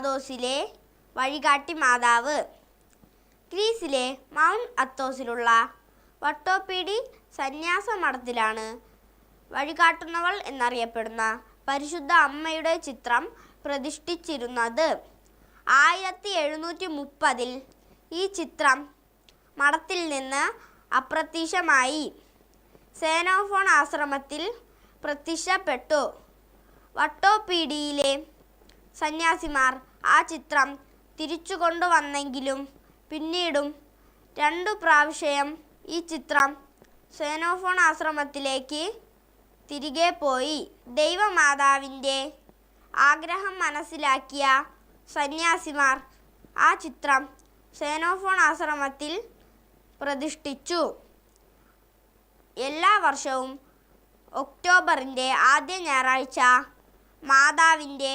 ആദോസിലെ വഴികാട്ടി മാതാവ്. ഗ്രീസിലെ മൗണ്ട് അത്തോസിലുള്ള വട്ടോപ്പീഡി സന്യാസ മഠത്തിലാണ് വഴികാട്ടുന്നവൾ എന്നറിയപ്പെടുന്ന പരിശുദ്ധ അമ്മയുടെ ചിത്രം പ്രതിഷ്ഠിച്ചിരുന്നത്. ആയിരത്തി എഴുന്നൂറ്റി മുപ്പതിൽ ഈ ചിത്രം മഠത്തിൽ നിന്ന് അപ്രത്യക്ഷമായി. സേനോഫോൺ ആശ്രമത്തിൽ പ്രത്യക്ഷപ്പെട്ടു. വട്ടോപീഡിയിലെ സന്യാസിമാർ ആ ചിത്രം തിരിച്ചു കൊണ്ടുവന്നെങ്കിലും പിന്നീടും രണ്ടു പ്രാവശ്യം ഈ ചിത്രം സേനോഫോൺ ആശ്രമത്തിലേക്ക് തിരികെ പോയി. ദൈവമാതാവിന്റെ ആഗ്രഹം മനസ്സിലാക്കിയ സന്യാസിമാർ ആ ചിത്രം സേനോഫോൺ ആശ്രമത്തിൽ പ്രതിഷ്ഠിച്ചു. എല്ലാ വർഷവും ഒക്ടോബറിന്റെ ആദ്യ ഞായറാഴ്ച മാതാവിന്റെ